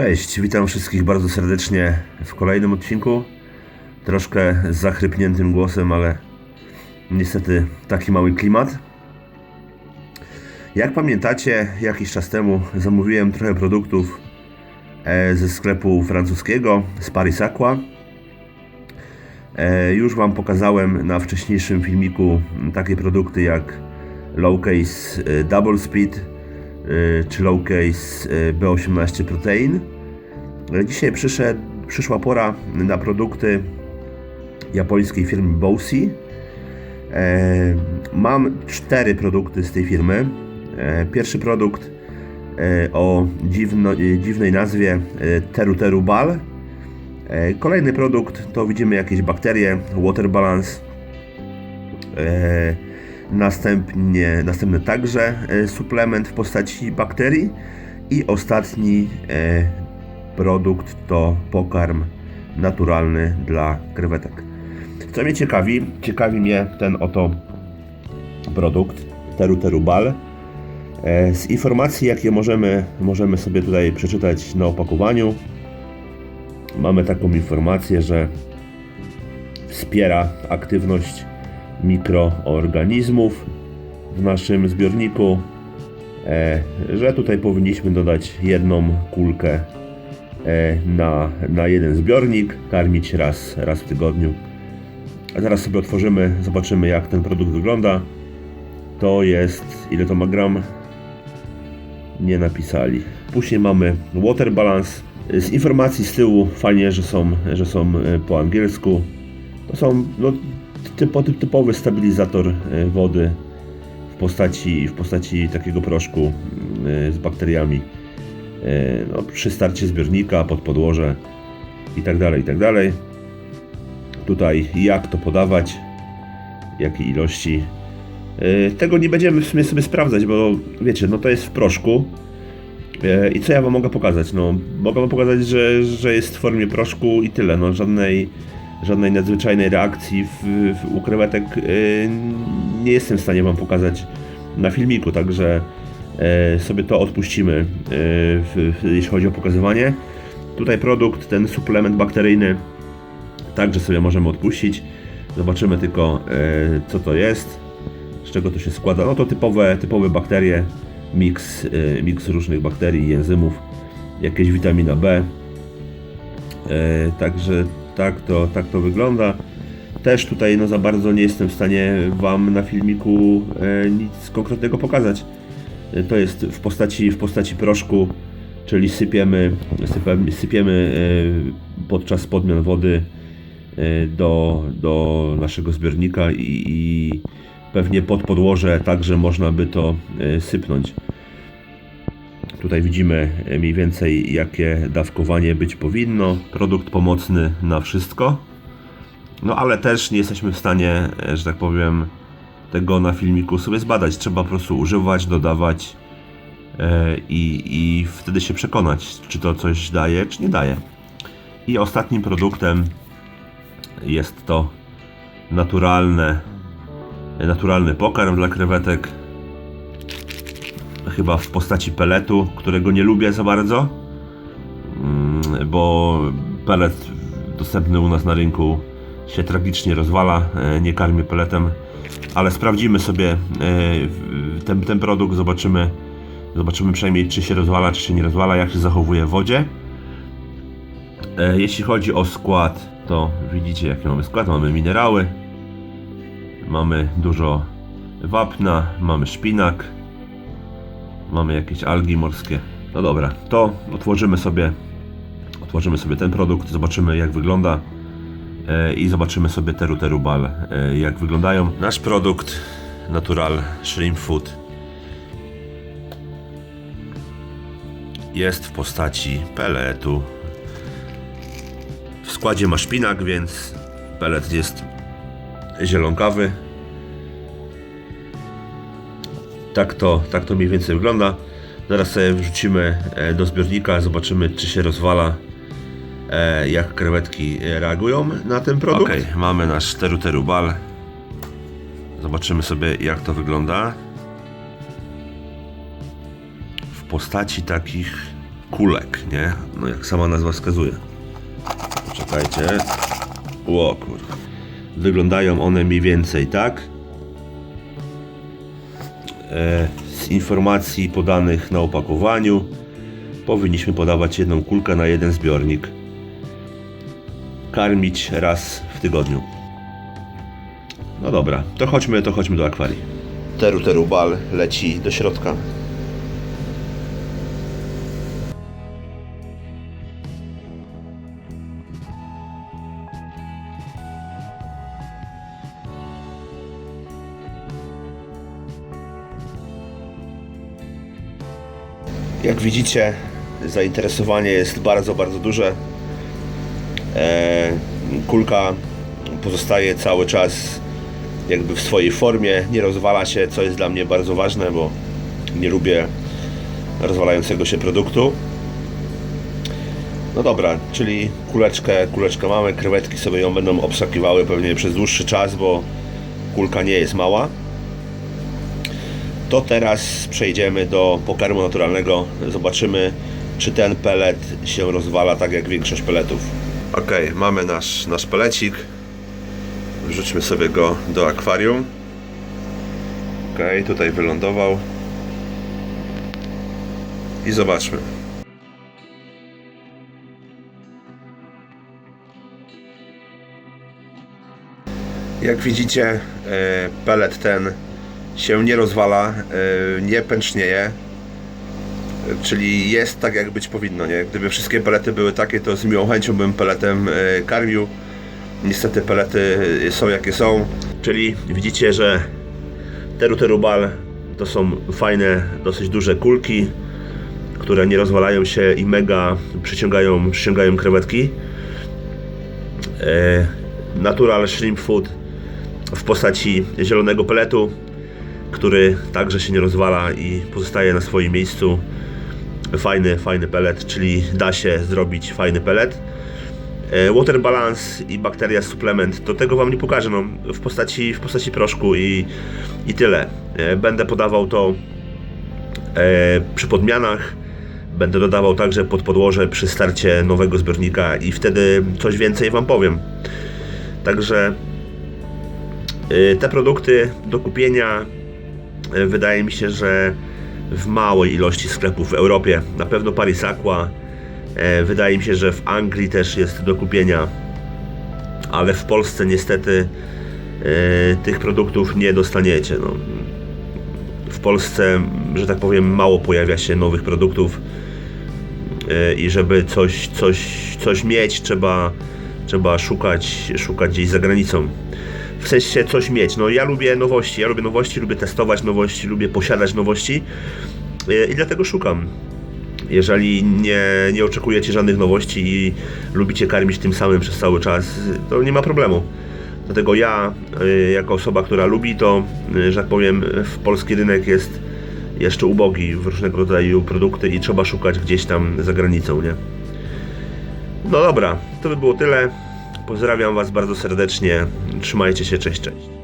Cześć, witam wszystkich bardzo serdecznie w kolejnym odcinku. Troszkę z zachrypniętym głosem, ale niestety taki mały klimat. Jak pamiętacie, jakiś czas temu zamówiłem trochę produktów e, ze sklepu francuskiego, z Paris Aqua. E, Już Wam pokazałem na wcześniejszym filmiku takie produkty jak Low Case e, Double Speed czy Low Case e, B18 Protein. Dzisiaj przyszedł, przyszła pora na produkty japońskiej firmy Bossi. E, Mam cztery produkty z tej firmy. E, Pierwszy produkt e, o dziwno, dziwnej nazwie Teru Teru Bal. Kolejny produkt to widzimy jakieś bakterie, water balance. Następnie, następny także e, suplement w postaci bakterii. I ostatni e, produkt to pokarm naturalny dla krewetek. Co mnie ciekawi, ciekawi mnie ten oto produkt Teru Teru Bal. E, Z informacji, jakie możemy, możemy sobie tutaj przeczytać na opakowaniu, mamy taką informację, że wspiera aktywność mikroorganizmów w naszym zbiorniku, e, że tutaj powinniśmy dodać jedną kulkę e, na, na jeden zbiornik, karmić raz, raz w tygodniu. A zaraz sobie otworzymy, zobaczymy jak ten produkt wygląda. To jest, ile to ma gram? Nie napisali. Później mamy water balance. Z informacji z tyłu fajnie, że są, że są e, po angielsku. To są no, typ- typowy stabilizator e, wody w postaci, w postaci takiego proszku e, z bakteriami. E, No, przy starcie zbiornika, pod podłoże i tak dalej, i tak. Tutaj jak to podawać, jakie ilości. Tego nie będziemy w sumie sobie sprawdzać, bo wiecie, no to jest w proszku. I co ja wam mogę pokazać? No, mogę wam pokazać, że, że jest w formie proszku i tyle. No, żadnej, żadnej nadzwyczajnej reakcji w, w, u krewetek e, nie jestem w stanie wam pokazać na filmiku, także e, sobie to odpuścimy, e, jeśli chodzi o pokazywanie. Tutaj produkt, ten suplement bakteryjny, także sobie możemy odpuścić. Zobaczymy tylko, co to jest, z czego to się składa. No to typowe, typowe bakterie, miks, miks różnych bakterii i enzymów, jakieś witamina B. Także tak to, tak to wygląda. Też tutaj no za bardzo nie jestem w stanie Wam na filmiku e, nic konkretnego pokazać. E, To jest w postaci, w postaci proszku, czyli sypiemy, sypiemy, sypiemy e, podczas podmian wody e, do, do naszego zbiornika i, i pewnie pod podłoże także można by to e, sypnąć. Tutaj widzimy mniej więcej jakie dawkowanie być powinno. Produkt pomocny na wszystko. No ale też nie jesteśmy w stanie, e, że tak powiem, tego na filmiku sobie zbadać. Trzeba po prostu używać, dodawać e, i, i wtedy się przekonać, czy to coś daje, czy nie daje. I ostatnim produktem jest to naturalne, naturalny pokarm dla krewetek. Chyba w postaci peletu, którego nie lubię za bardzo, Mm, bo pelet dostępny u nas na rynku się tragicznie rozwala. e, Nie karmię peletem, ale sprawdzimy sobie e, ten, ten produkt, zobaczymy, zobaczymy przynajmniej czy się rozwala, czy się nie rozwala, jak się zachowuje w wodzie. E, Jeśli chodzi o skład, to widzicie jaki mamy skład. Mamy minerały, mamy dużo wapna, mamy szpinak, mamy jakieś algi morskie. No dobra, to otworzymy sobie, otworzymy sobie ten produkt, zobaczymy jak wygląda e, i zobaczymy sobie teru teru bal, e, jak wyglądają. Nasz produkt Natural Shrimp Food jest w postaci peletu. W składzie ma szpinak, więc pelet jest zielonkawy. Tak to, tak to mniej więcej wygląda. Zaraz sobie wrzucimy e, do zbiornika, zobaczymy czy się rozwala, e, jak krewetki e, reagują na ten produkt. Ok, mamy nasz teru teru bal. Zobaczymy sobie jak to wygląda. W postaci takich kulek, nie? No jak sama nazwa wskazuje. Czekajcie. O. Wyglądają one mniej więcej tak. E, z informacji podanych na opakowaniu powinniśmy podawać jedną kulkę na jeden zbiornik. Karmić raz w tygodniu. No dobra, to chodźmy, to chodźmy do akwarii. Teru teru bal leci do środka. Jak widzicie, zainteresowanie jest bardzo, bardzo duże. E, kulka pozostaje cały czas jakby w swojej formie, nie rozwala się, co jest dla mnie bardzo ważne, bo nie lubię rozwalającego się produktu. No dobra, czyli kuleczkę, kuleczkę mamy, krewetki sobie ją będą obsakiwały pewnie przez dłuższy czas, bo kulka nie jest mała. To teraz przejdziemy do pokarmu naturalnego. Zobaczymy, czy ten pelet się rozwala tak jak większość peletów. Ok, mamy nasz, nasz pelecik. Wrzućmy sobie go do akwarium. Ok, tutaj wylądował. I zobaczmy. Jak widzicie, e, pelet ten się nie rozwala, e, nie pęcznieje, czyli jest tak jak być powinno, nie? Gdyby wszystkie pelety były takie, to z miłą chęcią bym peletem e, karmił. Niestety pelety są jakie są, czyli widzicie, że Teru Terubal to są fajne, dosyć duże kulki, które nie rozwalają się i mega przyciągają, przyciągają krewetki. E, Natural Shrimp Food w postaci zielonego peletu, który także się nie rozwala i pozostaje na swoim miejscu. Fajny, fajny pelet, czyli da się zrobić fajny pelet. E, Water Balance i Bakteria Supplement, to tego Wam nie pokażę, no, w, postaci, w postaci proszku i, i tyle. E, Będę podawał to e, przy podmianach, będę dodawał także pod podłoże przy starcie nowego zbiornika i wtedy coś więcej Wam powiem. Także te produkty do kupienia wydaje mi się, że w małej ilości sklepów w Europie, na pewno Paris Aqua, y, wydaje mi się, że w Anglii też jest do kupienia, ale w Polsce niestety y, tych produktów nie dostaniecie. No. W Polsce, że tak powiem, mało pojawia się nowych produktów i żeby coś, coś, coś mieć, trzeba, trzeba szukać, szukać gdzieś za granicą. W sensie coś mieć. No ja lubię nowości, ja lubię nowości, lubię testować nowości, lubię posiadać nowości y, i dlatego szukam. Jeżeli nie, nie oczekujecie żadnych nowości i lubicie karmić tym samym przez cały czas, to nie ma problemu. Dlatego ja, y, jako osoba, która lubi to, y, że tak powiem, w polski rynek jest jeszcze ubogi w różnego rodzaju produkty i trzeba szukać gdzieś tam za granicą, nie? No dobra, to by było tyle. Pozdrawiam Was bardzo serdecznie. Trzymajcie się, cześć, cześć.